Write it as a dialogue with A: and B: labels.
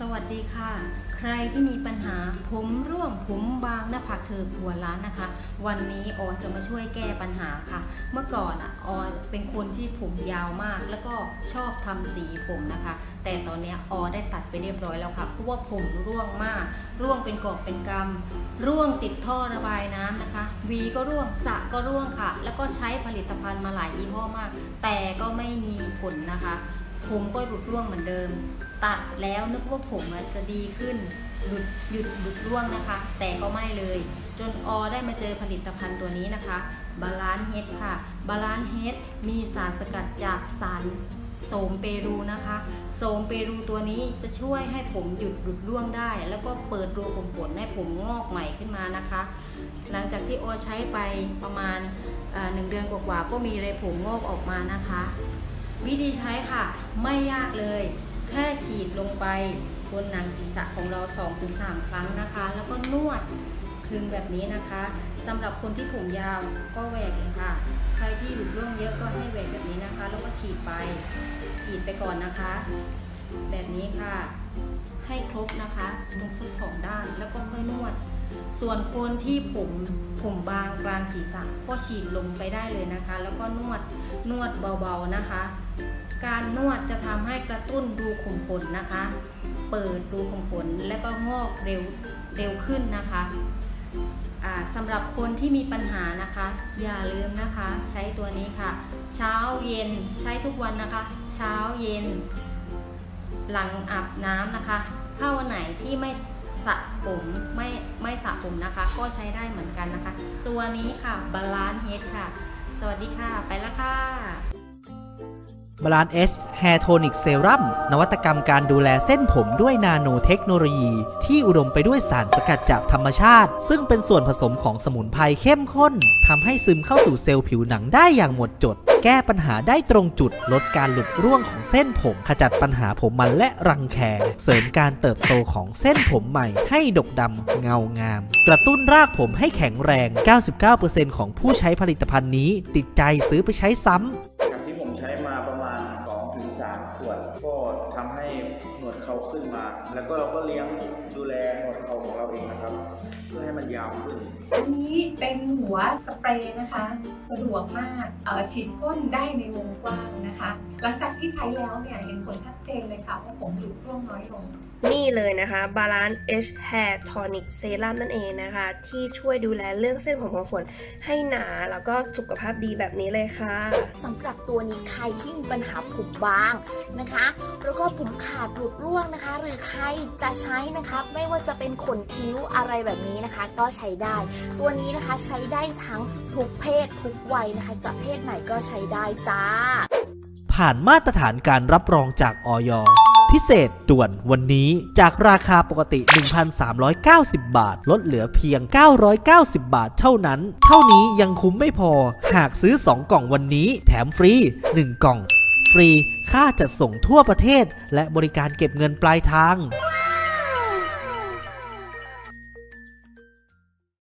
A: สวัสดีค่ะ ใครที่มีปัญหาผมร่วงผมบางหน้าผากเธอหัวล้านนะคะ วันนี้ออจะมาช่วยแก้ปัญหาค่ะ เมื่อก่อนอ่อเป็นคนที่ผมยาวมากแล้วก็ชอบทำสีผมนะคะ แต่ตอนนี้ออได้ตัดไปเรียบร้อยแล้วค่ะเพราะว่าผมร่วงมาก ร่วงเป็นกอบเป็นกำร่วงติดท่อระบายน้ำนะคะวีก็ร่วงสะก็ร่วงค่ะ แล้วก็ใช้ผลิตภัณฑ์มาหลายยี่ห้อมาก แต่ก็ไม่มีผลนะคะ ผมก็หลุดร่วงเหมือนเดิม ตัดแล้วนึกว่าผมจะดีขึ้นหลุดหยุดหลุดร่วงนะคะ แต่ก็ไม่เลย จนอได้มาเจอผลิตภัณฑ์ตัวนี้นะคะบาลานเฮดค่ะบาลานเฮดมีสารสกัดจากสารโสมเปรูนะคะโสมเปรูตัวนี้จะช่วยให้ผมหยุดหลุดร่วงได้ แล้วก็เปิดรูขุมขนให้ผมงอกใหม่ขึ้นมานะคะ หลังจากที่โอใช้ไปประมาณหนึ่งเดือนกว่าๆก็มีเรผมงอกออกมานะคะ วิธีใช้ค่ะ ไม่ยากเลย แค่ฉีดลงไปบนหนังศีรษะของเรา 2-3 ครั้งนะคะ แล้วก็นวดคลึงแบบนี้นะคะสำหรับคนที่ผมยาวก็แหวกเลยค่ะ ใครที่หลุดร่วงเยอะก็ให้แหวกแบบนี้นะคะ แล้วก็ฉีดไป ฉีดไปก่อนนะคะ แบบนี้ค่ะ ให้ครบนะคะตรงทั้งสองด้านแล้วก็ค่อยนวด ส่วนคนที่ผมผมบางกลางศีรษะก็ฉีดลงไปได้เลยนะคะ แล้วก็นวดนวดเบาๆนะคะ การนวดจะทำให้กระตุ้นรูขุมขนนะคะ เปิดรูขุมขนและก็งอกเร็วเร็วขึ้นนะคะสำหรับคนที่มีปัญหานะคะ อย่าลืมนะคะ ใช้ตัวนี้ค่ะ เช้าเย็นใช้ทุกวันนะคะ เช้าเย็น หลังอาบน้ำนะคะ ถ้าวันไหนที่ไม่สระผมไม่ไม่สระผมนะคะ ก็ใช้ได้เหมือนกันนะคะ ตัวนี้ค่ะบาลานเฮดค่ะ สวัสดีค่ะ ไปแล้วค่ะ
B: บาลานเอชแฮร์โทนิกเซรั่มนวัตกรรมการดูแลเส้นผมด้วยนาโนเทคโนโลยี ที่อุดมไปด้วยสารสกัดจากธรรมชาติ ซึ่งเป็นส่วนผสมของสมุนไพรเข้มข้นทำให้ซึมเข้าสู่เซลล์ผิวหนังได้อย่างหมดจด แก้ปัญหาได้ตรงจุด ลดการหลุดร่วงของเส้นผม ขจัดปัญหาผมมันและรังแค เสริมการเติบโตของเส้นผมใหม่ ให้ดกดำเงางาม กระตุ้นรากผมให้แข็งแรง 99%ของผู้ใช้ผลิตภัณฑ์นี้ติดใจซื้อไปใช้ซ้ำ
C: ทำให้หนวดเขาขึ้นมา แล้วก็เราก็เลี้ยงดูแลหนวดเขาของเราเองนะครับ เพื่อให้มันยาวขึ้น
D: อันนี้เป็นหัวสเปรย์นะคะ สะดวกมากเอ่อฉีดพ่นได้ในวงกว้างนะคะ หลังจากที่ใช้แล้วเนี่ยเห็นผลชัดเจนเลยค่ะว่าผมหลุดร่วงน้อยลง
E: นี่เลยนะคะ Balance H Hair Tonic Serum นั่นเองนะคะ ที่ช่วยดูแลเรื่องเส้นผมของฝนให้หนาแล้วก็สุขภาพดีแบบนี้เลยค่ะ
F: สำหรับตัวนี้ใครที่มีปัญหาผมบางนะคะ แล้วก็ผมขาดหลุดร่วงนะคะ หรือใครจะใช้นะคะ ไม่ว่าจะเป็นขนคิ้วอะไรแบบนี้นะคะ ก็ใช้ได้ ตัวนี้นะคะใช้ได้ทั้งทุกเพศทุกวัยนะคะ จะเพศไหนก็ใช้ได้จ้า
B: ผ่านมาตรฐานการรับรองจากออย พิเศษด่วนวันนี้จากราคาปกติ 1,390 บาท ลดเหลือเพียง 990 บาทเท่านั้น เท่านี้ยังคุ้มไม่พอ หากซื้อ 2 กล่องวันนี้ แถมฟรี 1 กล่อง ฟรี ค่าจัดส่งทั่วประเทศ และบริการเก็บเงินปลายทาง